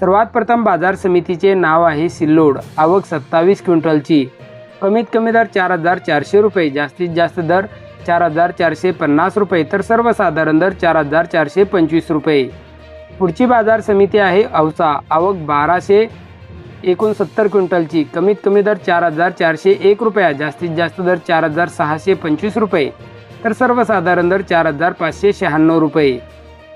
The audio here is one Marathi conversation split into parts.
सर्वात प्रथम बाजार समितीचे नाव आहे सिल्लोड. आवक सत्तावीस क्विंटलची. कमीत कमी दर चार हजार चारशे रुपये जास्तीत जास्त दर चार हजार चारशे पन्नास रुपये तर सर्वसाधारण दर चार हजार चारशे पंचवीस रुपये. पुढची बाजार समिती आहे औसा. आवक बाराशे एकोणसत्तर क्विंटलची. कमीत कमी दर चार हजार चारशे एक रुपया जास्तीत जास्त दर चार हजार सहाशे पंचवीस रुपये तर सर्वसाधारण दर चार हजार पाचशे शहाण्णव रुपये.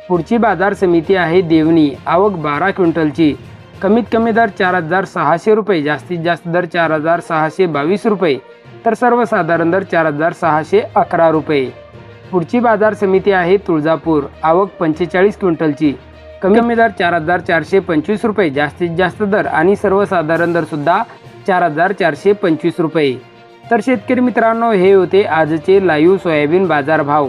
पुढची बाजार समिती आहे देवणी. आवक बारा क्विंटलची. कमीत कमी दर चार हजार सहाशे रुपये जास्तीत जास्त दर चार हजार सहाशे बावीस रुपये तर सर्वसाधारण दर चार हजार सहाशे अकरा रुपये. पुढची बाजार समिती आहे तुळजापूर. आवक पंचेचाळीस क्विंटलची. कमी कमी दर चार हजार चारशे पंचवीस रुपये जास्तीत जास्त दर आणि सर्वसाधारण दरसुद्धा चार हजार चारशे पंचवीस रुपये. तर शेतकरी मित्रांनो हे होते आजचे लाईव्ह सोयाबीन बाजार भाव